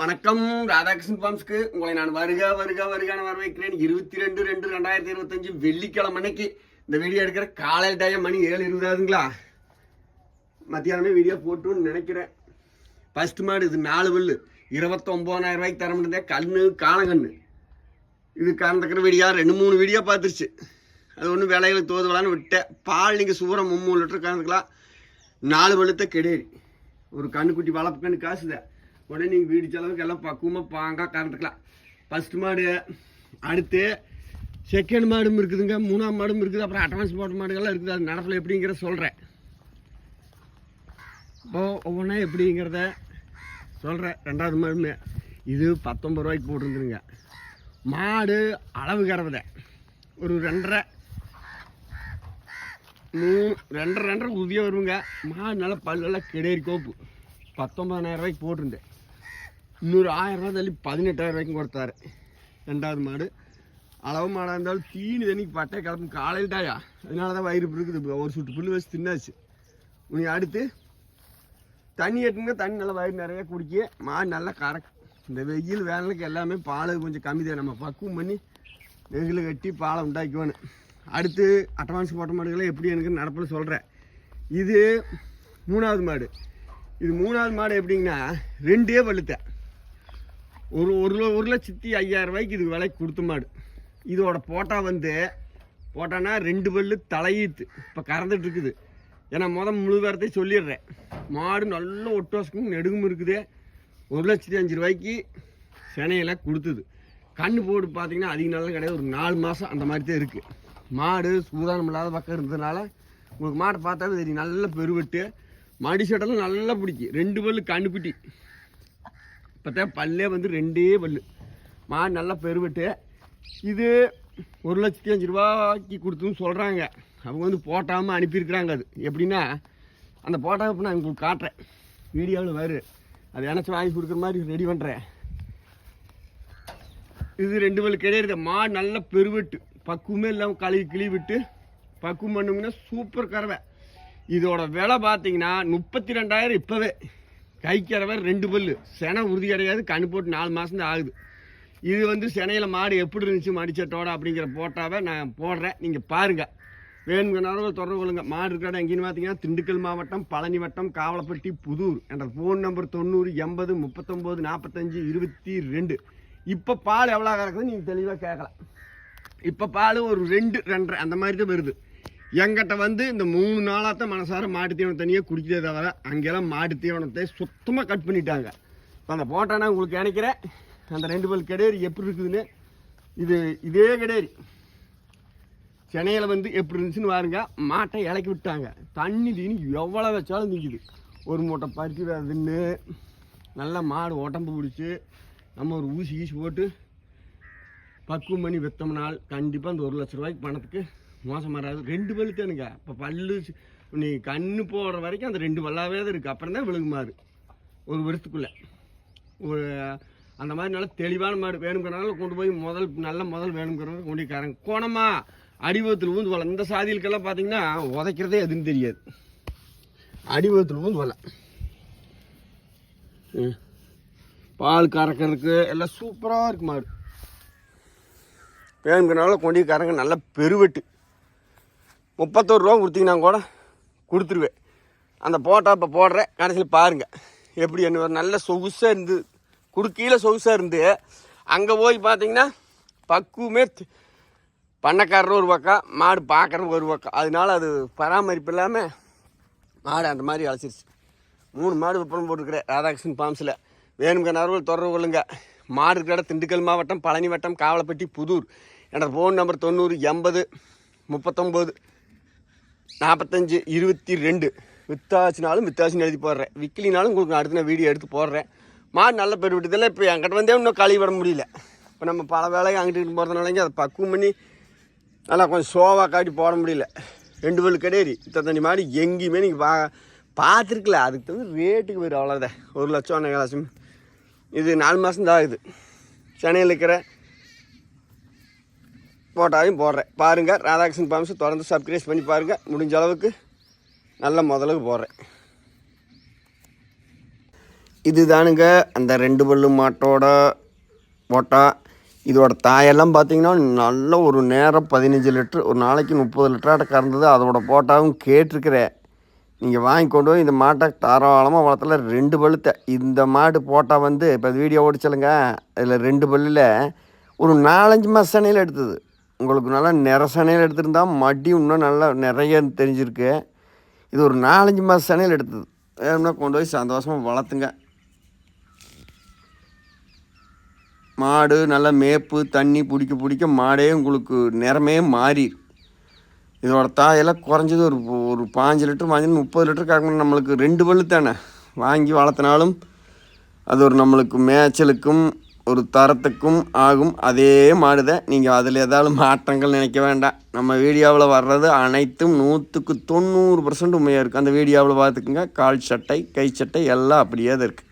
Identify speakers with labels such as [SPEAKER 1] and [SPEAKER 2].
[SPEAKER 1] வணக்கம். ராதாகிருஷ்ணன் பாம்ஸ்க்கு உங்களை நான் வருக வருக வருகான வரவேற்கிறேன். இருபத்தி ரெண்டு ரெண்டு ரெண்டாயிரத்தி இருபத்தஞ்சு வெள்ளிக்கிழமை அன்னைக்கு இந்த வீடியோ எடுக்கிற காலையில் டைம் மணி ஏழு இருபதாதுங்களா மத்தியானமே வீடியோ போட்டுன்னு நினைக்கிறேன். ஃபர்ஸ்ட் மாடு இது நாலு பல்லு இருபத்தொம்போதாயிரம் ரூபாய்க்கு தர முடியாத கண்ணு காலங்கண்ணு இது கறந்துக்கிற வீடியோ ரெண்டு மூணு வீடியோ பார்த்துருச்சு. அது ஒன்றும் விலைகளுக்கு தோதுவலான்னு விட்டேன். பால் நீங்கள் சூரம் மூணு லிட்டர் கறந்துக்கலாம். நாலு வெளுத்த கிடையாது ஒரு கண்ணுக்குட்டி வளர்ப்பு கண்ணு காசுதான் உடனே நீங்கள் வீடு செலவுக்கு எல்லாம் பக்குவமாக பாங்கா கறந்துக்கலாம். ஃபர்ஸ்ட் மாடு அடுத்து செகண்ட் மாடும் இருக்குதுங்க மூணாம் மாடும் இருக்குது அப்புறம் அட்வான்ஸ் போட்ட மாடுகள்லாம் இருக்குது. அது நடப்பில் எப்படிங்கிற சொல்கிறேன் ஓ ஒவ்வொன்றா எப்படிங்கிறத சொல்கிறேன் ரெண்டாவது மாடுமே இது பத்தொம்பது ரூபாய்க்கு போட்டிருந்துருங்க மாடு அளவு கறவை. ஒரு ரெண்டரை மூணு ரெண்டரை ரெண்டரை உதியம் வருங்க. மாடு நல்லா பல்லெல்லாம் கிடையாது கோப்பு. பத்தொம்பதாயிரம் ரூபாய்க்கு போட்டிருந்தேன். இன்னொரு ஆயிரம் தள்ளி பதினெட்டாயிரம் ரூபாய்க்கும் கொடுத்தாரு. ரெண்டாவது மாடு. அளவு மாடாக இருந்தாலும் தீனி தண்ணிக்கு பட்டை கிளம்பும் காலையில் டாயா அதனால தான் வயிறு இருக்குது ஒரு சுட்டு புல்லு வச்சு தின்னாச்சு. உனி அடுத்து தண்ணி எட்டுங்க தண்ணி நல்லா வயிறு நிறையா குடிக்க. மாடு நல்லா கரெக்ட் இந்த வெயில் வேனலுக்கு எல்லாமே பால் கொஞ்சம் கம்மி தான். நம்ம பக்குவம் பண்ணி வெயில் கட்டி பாலை உண்டாக்குவேன்னு அடுத்து அட்வான்ஸ் போட்ட மாடுகளை எப்படி எனக்கு நடப்பில் சொல்கிறேன் இது மூணாவது மாடு. இது மூணாவது மாடு எப்படிங்கன்னா ரெண்டே பழுத்தேன் ஒரு ஒரு ஒரு லட்சத்தி ஐயாயிரம் ரூபாய்க்கு இதுக்கு விலைக்கு கொடுத்த மாடு. இதோட போட்டா வந்து போட்டானா ரெண்டு பல்லு தலையீத்து. இப்போ கறந்துட்டு இருக்குது. ஏன்னா மொதல் முழு வாரத்தையும் சொல்லிடுறேன். மாடு நல்ல ஒட்டுவாசக்கும் நெடுகும் இருக்குது. ஒரு லட்சத்தி அஞ்சு ரூபாய்க்கு சினையெல்லாம் கொடுத்தது. கண்ணு போடு பார்த்தீங்கன்னா அதிக நல்ல கிடையாது. ஒரு நாலு மாதம் அந்த மாதிரி தான் இருக்குது மாடு சூதானம் இல்லாத பக்கம் இருந்ததுனால உங்களுக்கு மாடை பார்த்தாவே தெரியும். நல்ல பெருவெட்டு. மடி சட்டெல்லாம் நல்லா பிடிக்கும். ரெண்டு பல்லு கண்ணுக்குட்டி. இப்போ பல்லே வந்து ரெண்டே பல்லு. மாடு நல்லா பெருவெட்டு இது ஒரு லட்சத்தி அஞ்சு ரூபாய்க்கு கொடுத்துன்னு சொல்கிறாங்க அவங்க வந்து போட்டாமல் அனுப்பியிருக்கிறாங்க அது. எப்படின்னா அந்த போட்டாவை இப்போ நான் உங்களுக்கு காட்டுறேன். வீடியோவில் வரு. அது எனச்சு வாங்கி கொடுக்குற மாதிரி ரெடி பண்ணுறேன் இது ரெண்டு பல் கிடையாது. மாடு நல்ல பெருவெட்டு பக்குவமே இல்லாமல் கழுவி கிழி விட்டு பக்குவம் பண்ணுங்கன்னா சூப்பர் கறவை. இதோட விலை பார்த்தீங்கன்னா முப்பத்தி ரெண்டாயிரம் இப்போவே. கைக்கிறவர் ரெண்டு பல்லு. செனை உறுதி கிடையாது கண் போட்டு நாலு மாதம் தான் ஆகுது. இது வந்து செனையில் மாடு எப்படி இருந்துச்சு மடிச்சட்டோட அப்படிங்கிற போட்டாவை நான் போடுறேன். நீங்கள் பாருங்கள் வேணுங்கிறவங்க தொடர்பு கொள்ளுங்க. மாடு இருக்கிற இடம் எங்கேன்னு பார்த்தீங்கன்னா திண்டுக்கல் மாவட்டம் பழனி வட்டம் காவலப்பட்டி புதூர் என்ற ஃபோன் நம்பர் தொண்ணூறு எண்பது முப்பத்தொம்போது நாற்பத்தஞ்சு இருபத்தி ரெண்டு. இப்போ பால் எவ்வளோ கறக்குதுன்னு நீங்கள் தெளிவாக கேட்கலாம். இப்போ பால் ஒரு ரெண்டு ரெண்டரை அந்த மாதிரி தான் வருது. எங்கிட்ட வந்து இந்த மூணு நாளாக தான் மனசார மாட்டு தீவனம் தனியாக குடிக்கிறதே தவிர அங்கெல்லாம் மாட்டு தீவனத்தை சுத்தமாக கட் பண்ணிட்டாங்க. இப்போ அந்த போட்டோன்னா உங்களுக்கு நினைக்கிறேன் அந்த ரெண்டு பல் கிடையாது எப்படி இருக்குதுன்னு. இது இதே கிடையாது சென்னையில் வந்து எப்படி இருந்துச்சுன்னு பாருங்க. மாட்டை இலக்கி விட்டாங்க. தண்ணி தீனி எவ்வளோ வச்சாலும் நிற்கிது ஒரு மூட்டை பருத்தி தின்னு நல்லா மாடு உடம்பு பிடிச்சி நம்ம ஒரு ஊசி ஈசி போட்டு பக்குவம் பண்ணி விற்றோம்னால் கண்டிப்பாக அந்த ஒரு லட்ச ரூபாய்க்கு பணத்துக்கு மோசம் ரெண்டு பல்லு தானுங்க இப்போ பல்லு நீ கண்ணு போடுற வரைக்கும் அந்த ரெண்டு பல்லாவே தான் இருக்குது அப்புறம் தான் விழுங்கு மாறு ஒரு வருஷத்துக்குள்ளே ஒரு அந்த மாதிரி நல்லா தெளிவான மாடு வேணுங்கிறனால கொண்டு போய் முதல் நல்ல முதல் வேணுங்கிறவங்க கொண்டு போய் கரங்க கோணமா அடிவத்தில் ஊந்து வலை. இந்த சாதிகளுக்கெல்லாம் பார்த்தீங்கன்னா உதைக்கிறதே எதுன்னு தெரியாது. அடிவத்தில் ஊந்து வலை. பால் கறக்கிறதுக்கு எல்லாம் சூப்பராக இருக்கு மாடு. வேணுங்கிறனால கொண்டு போய் நல்லா நல்ல பெருவெட்டு. முப்பத்தோரு ரூபா கொடுத்தீங்கன்னா கூட கொடுத்துருவேன். அந்த போட்டோ இப்போ போடுறேன். கடைசியில் பாருங்கள் எப்படி என்ன ஒரு நல்ல சொகுசாக இருந்து குடுக்கீழ சொகுசாக இருந்து அங்கே போய் பார்த்தீங்கன்னா பக்குவமே தி- பண்ணக்காரர் ஒரு பக்கம் மாடு பார்க்குறது ஒரு பக்கம். அதனால அது பராமரிப்பு இல்லாமல் மாடு அந்த மாதிரி அழைச்சிருச்சு. மூணு மாடு விற்பனை போட்டுருக்கிறேன். ராதாகிருஷ்ணன் ஃபார்ம்ஸில். வேணுங்க நரவல் தொடர்பு கொள்ளுங்க. மாடு இருக்கிற திண்டுக்கல் மாவட்டம் பழனி வட்டம் காவலப்பட்டி புதூர். என்ற ஃபோன் நம்பர் தொண்ணூறு எண்பது முப்பத்தொம்போது. நாற்பத்தஞ்சு இருபத்தி ரெண்டு. வித்தாச்சினாலும் வித்தாச்சுன்னு எழுதி போடுறேன். விக்கிலினாலும் உங்களுக்கு நான் அடுத்த நான் வீடியோ எடுத்து போடுறேன். மாடு நல்ல பேர் விட்டதில்ல இப்போ என்கிட்ட வந்தே இன்னும் கழுவி விட முடியல. இப்போ நம்ம பல வேலையை அங்கிட்டு போகிறதுனாலங்க அதை பக்குவம் பண்ணி நல்லா கொஞ்சம் சோவாக காட்டி போட முடியல. ரெண்டு பல்லு கிடையாது இத்தனை தண்ணி மாடு எங்கேயுமே நீங்கள் பா பார்த்துருக்கல. அதுக்கு தகுந்த ரேட்டுக்கு போயிடும் அவ்வளோதான் ஒரு லட்சம் ஒன்றரை லட்சம். இது நாலு மாதம் தான் ஆகுது. சென்னையில் இருக்கிற போட்டாவையும் போடுறேன். பாருங்கள் ராதாகிருஷ்ணன் பாம்ஸ் தொடர்ந்து சப்ஸ்கிரைஸ் பண்ணி பாருங்கள் முடிஞ்ச அளவுக்கு நல்ல முதலுக்கு போடுறேன். இதுதானுங்க அந்த ரெண்டு பல்லு மாட்டோட போட்டா. இதோட தாயெல்லாம் பார்த்தீங்கன்னா நல்ல ஒரு நேரம் பதினஞ்சு லிட்ரு ஒரு நாளைக்கு முப்பது லிட்டராட்ட கறந்தது. அதோட போட்டாவும் கேட்டிருக்கிறேன். நீங்கள் வாங்கி கொண்டு போய் இந்த மாட்டை தாராளமாக வளர்த்தல. ரெண்டு பல்லுத்த. இந்த மாடு போட்டால் வந்து இப்போ வீடியோ ஓடிச்சலுங்க அதில் ரெண்டு பல்லில் ஒரு நாலஞ்சு மாத சனையில் எடுத்தது. உங்களுக்கு நல்லா நிற சனையில் எடுத்திருந்தா மடி இன்னும் நல்லா நிறைய தெரிஞ்சிருக்கு. இது ஒரு நாலஞ்சு மாத சனையில் எடுத்தது. வேணும்னா கொண்டு போய் சந்தோஷமாக வளர்த்துங்க. மாடு நல்லா மேப்பு தண்ணி பிடிக்க பிடிக்க மாடே உங்களுக்கு நிறமே மாறி. இதோட தாயெல்லாம் குறைஞ்சது ஒரு ஒரு பாஞ்சு லிட்டர் வாங்கி முப்பது லிட்டர் கறக்கணும் நம்மளுக்கு ரெண்டு பல்லு தானே. வாங்கி வளர்த்தினாலும் அது ஒரு நம்மளுக்கு மேய்ச்சலுக்கும் ஒரு தரத்துக்கும் ஆகும். அதே மாடு தான் நீங்கள் அதில் ஏதாவது மாற்றங்கள் நினைக்க வேண்டாம். நம்ம வீடியோவில் வர்றது அனைத்தும் நூற்றுக்கு தொண்ணூறு பர்சன்ட் உண்மையாக இருக்குது அந்த வீடியோவில் பார்த்துக்குங்க. கால் சட்டை கை சட்டை எல்லாம் அப்படியே தான் இருக்குது